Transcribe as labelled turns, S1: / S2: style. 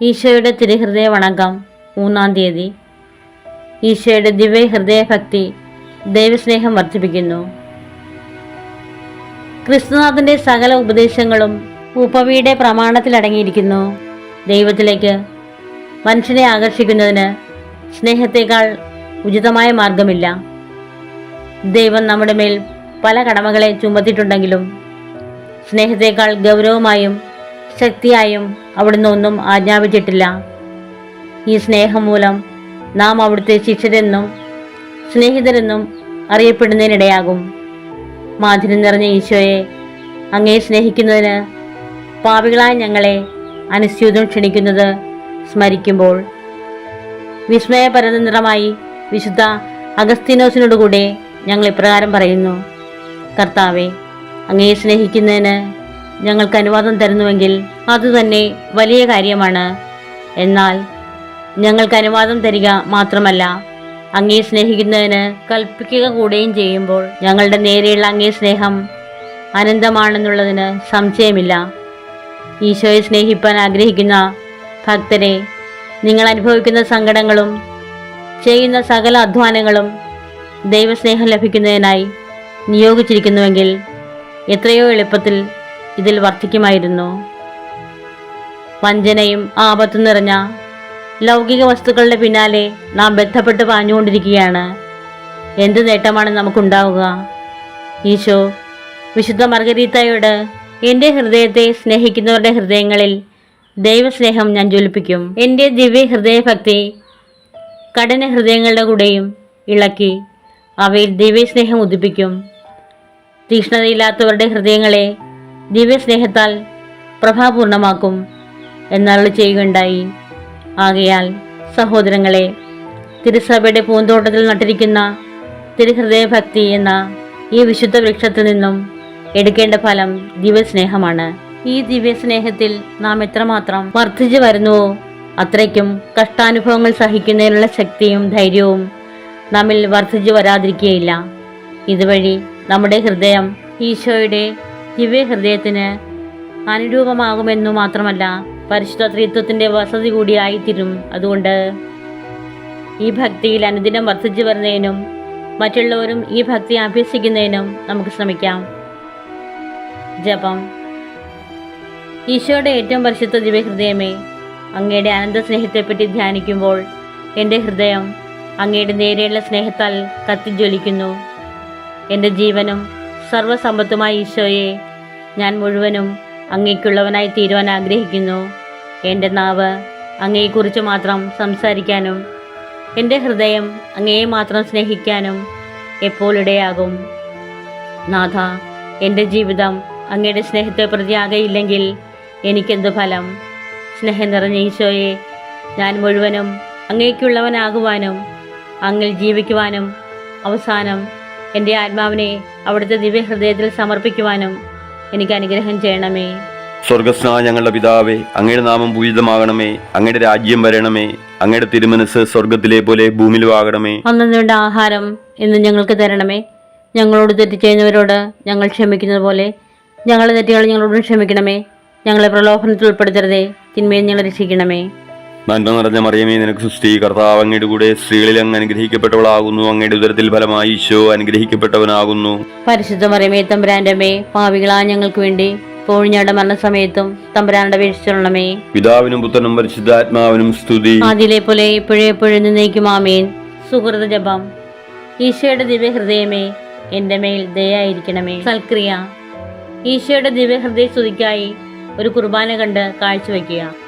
S1: ഈശോയുടെ തിരുഹൃദയ വണക്കം മൂന്നാം തീയതി. ഈശോയുടെ ദിവ്യ ഹൃദയഭക്തി ദൈവസ്നേഹം വർദ്ധിപ്പിക്കുന്നു. ക്രിസ്തുനാഥന്റെ സകല ഉപദേശങ്ങളും ഉപവിയുടെ പ്രമാണത്തിലടങ്ങിയിരിക്കുന്നു ദൈവത്തിലേക്ക് മനുഷ്യനെ ആകർഷിക്കുന്നതിന് സ്നേഹത്തേക്കാൾ ഉചിതമായ മാർഗമില്ല. ദൈവം നമ്മുടെ മേൽ പല കടമകളെ ചുമത്തിയിട്ടുണ്ടെങ്കിലും സ്നേഹത്തേക്കാൾ ഗൗരവമായും ശക്തിയായും അവിടുന്ന് ഒന്നും ആജ്ഞാപിച്ചിട്ടില്ല. ഈ സ്നേഹം മൂലം നാം അവിടുത്തെ ശിഷ്യരെന്നും സ്നേഹിതരെന്നും അറിയപ്പെടുന്നതിനിടയാകും. മാധുര്യം നിറഞ്ഞ ഈശോയെ അങ്ങേ സ്നേഹിക്കുന്നതിന് പാപികളായ ഞങ്ങളെ അനുസ്യൂതം ക്ഷണിക്കുന്നത് സ്മരിക്കുമ്പോൾ വിസ്മയപരതന്ത്രമായി വിശുദ്ധ അഗസ്തീനോസിനോടുകൂടെ ഞങ്ങൾ ഇപ്രകാരം പറയുന്നു. കർത്താവെ അങ്ങേ സ്നേഹിക്കുന്നതിന് ഞങ്ങൾക്ക് അനുവാദം തരുന്നുവെങ്കിൽ അതുതന്നെ വലിയ കാര്യമാണ്. എന്നാൽ ഞങ്ങൾക്ക് അനുവാദം തരിക മാത്രമല്ല അങ്ങയെ സ്നേഹിക്കുന്നതിന് കൽപ്പിക്കുക കൂടുകയും ചെയ്യുമ്പോൾ ഞങ്ങളുടെ നേരെയുള്ള അങ്ങേ സ്നേഹം അനന്തമാണെന്നുള്ളതിന് സംശയമില്ല. ഈശോയെ സ്നേഹിപ്പാൻ ആഗ്രഹിക്കുന്ന ഭക്തരെ നിങ്ങൾ അനുഭവിക്കുന്ന സങ്കടങ്ങളും ചെയ്യുന്ന സകല അധ്വാനങ്ങളും ദൈവസ്നേഹം ലഭിക്കുന്നതിനായി നിയോഗിച്ചിരിക്കുന്നുവെങ്കിൽ എത്രയോ എളുപ്പത്തിൽ ഇതിൽ വർദ്ധിക്കുമായിരുന്നു വഞ്ചനയും ആപത്തും നിറഞ്ഞ ലൗകിക വസ്തുക്കളുടെ പിന്നാലെ നാം ബന്ധപ്പെട്ട് പാഞ്ഞുകൊണ്ടിരിക്കുകയാണ്. എന്ത് നേട്ടമാണ് നമുക്കുണ്ടാവുക? ഈശോ വിശുദ്ധ മർഗരീത്തയോട് എന്റെ ഹൃദയത്തെ സ്നേഹിക്കുന്നവരുടെ ഹൃദയങ്ങളിൽ ദൈവസ്നേഹം ഞാൻ ജ്വലിപ്പിക്കും. എന്റെ ദിവ്യ ഹൃദയഭക്തി കഠിന ഹൃദയങ്ങളുടെ കൂടെയും ഇളക്കി അവയിൽ ദിവ്യസ്നേഹം ഉദിപ്പിക്കും. തീക്ഷ്ണതയില്ലാത്തവരുടെ ഹൃദയങ്ങളെ ദിവ്യസ്നേഹത്താൽ പ്രഭാപൂർണമാക്കും എന്നരുളി ചെയ്യുകയുണ്ടായി. ആകയാൽ സഹോദരങ്ങളെ തിരുസഭയുടെ പൂന്തോട്ടത്തിൽ നട്ടിരിക്കുന്ന തിരുഹൃദയഭക്തി എന്ന ഈ വിശുദ്ധ വൃക്ഷത്തിൽ നിന്നും എടുക്കേണ്ട ഫലം ദിവ്യസ്നേഹമാണ്. ഈ ദിവ്യസ്നേഹത്തിൽ നാം എത്രമാത്രം വർദ്ധിച്ചു വരുന്നുവോ അത്രയ്ക്കും കഷ്ടാനുഭവങ്ങൾ സഹിക്കുന്നതിനുള്ള ശക്തിയും ധൈര്യവും നമ്മിൽ വർദ്ധിച്ചു വരാതിരിക്കുകയില്ല. ഇതുവഴി നമ്മുടെ ഹൃദയം ഈശോയുടെ ദിവ്യ ഹൃദയത്തിന് അനുരൂപമാകുമെന്നു മാത്രമല്ല പരിശുദ്ധ ത്രിത്വത്തിന്റെ വസതി കൂടിയായിത്തീരും. അതുകൊണ്ട് ഈ ഭക്തിയിൽ അനുദിനം വർദ്ധിച്ചു വരുന്നതിനും മറ്റുള്ളവരും ഈ ഭക്തി അഭ്യസിക്കുന്നതിനും നമുക്ക് ശ്രമിക്കാം. ജപം. ഈശോയുടെ ഏറ്റവും പരിശുദ്ധ ദിവ്യഹൃദയമേ അങ്ങയുടെ അനന്ത സ്നേഹത്തെപ്പറ്റി ധ്യാനിക്കുമ്പോൾ എന്റെ ഹൃദയം അങ്ങയുടെ നേരെയുള്ള സ്നേഹത്താൽ കത്തിജ്വലിക്കുന്നു. എന്റെ ജീവനും സർവസമ്പത്തുമായ ഈശോയെ ഞാൻ മുഴുവനും അങ്ങേക്കുള്ളവനായി തീരുവാൻ ആഗ്രഹിക്കുന്നു. എന്റെ നാവ് അങ്ങയെക്കുറിച്ച് മാത്രം സംസാരിക്കാനും എന്റെ ഹൃദയം അങ്ങയെ മാത്രം സ്നേഹിക്കാനും എപ്പോൾ ഇടയാകും നാഥ എന്റെ ജീവിതം അങ്ങയുടെ സ്നേഹത്തെ പ്രതിയാകയില്ലെങ്കിൽ എനിക്കെന്ത് ഫലം? സ്നേഹം നിറഞ്ഞ ഈശോയെ ഞാൻ മുഴുവനും അങ്ങേക്കുള്ളവനാകുവാനും അങ്ങിൽ ജീവിക്കുവാനും അവസാനം എന്റെ ആത്മാവിനെ അവിടുത്തെ ദിവ്യഹൃദയത്തിൽ സമർപ്പിക്കുവാനും എനിക്ക് അനുഗ്രഹം ചെയ്യണമേ.
S2: സ്വർഗസ്നായ ഞങ്ങളുടെ പിതാവേ അങ്ങയുടെ നാമം പൂജിതമാകണമേ അങ്ങയുടെ രാജ്യം വരണമേ അങ്ങയുടെ തിരുമനസ് സ്വർഗത്തിലെ പോലെ ഭൂമിയിലും ആകണമേ
S1: അന്നു ആഹാരം ഇന്ന് ഞങ്ങൾക്ക് തരണമേ. ഞങ്ങളോട് തെറ്റ് ചെയ്യുന്നവരോട് ഞങ്ങൾ ക്ഷമിക്കുന്നത് പോലെ ഞങ്ങളുടെ തെറ്റുകൾ ഞങ്ങളോട് ക്ഷമിക്കണമേ. ഞങ്ങളെ പ്രലോഭനത്തിൽ ഉൾപ്പെടുത്തരുതേ തിന്മയിൽ ഞങ്ങൾ രക്ഷിക്കണമേ.
S2: നന്മ നിറഞ്ഞ മറിയമേ നിനക്ക് സുസ്ഥി കർത്താവ് അങ്ങയുടെ കൂടെ സ്ത്രീകളിൽ അങ്ങ് അനുഗ്രഹിക്കപ്പെട്ടവളാകുന്നു. അങ്ങയുടെ ഉദരത്തിൽ ഫലമായി ഈശോ അനുഗ്രഹിക്കപ്പെട്ടവനാകുന്നു.
S1: പരിശുദ്ധ മറിയമേ തമ്പുരാന്റെ അമ്മേ പാവികളാ ഞങ്ങൾക്ക് വേണ്ടി പോഴിഞ്ഞയുടെ മരണസമയത്തും തമ്പുരാനുടെ വീഴ്ചയുള്ളമേ
S2: പിതാവിനും പുത്രനും പരിശുദ്ധാത്മാവിനും സ്തുതി.
S1: അതിലെ പോലെ ഇപ്പോഴേ എപ്പോഴും നിന്നേക്കും ആമേൻ. സുഹൃത ജപം. ഈശോയുടെ ദിവ്യഹൃദയമേ എന്റെ മേൽ ദയായിരിക്കണമേ. സൽക്രിയ. ഈശോയുടെ ദിവ്യഹൃദയ സ്തുതിക്കായി ഒരു കുർബാന കണ്ട് കാഴ്ചവെക്കുക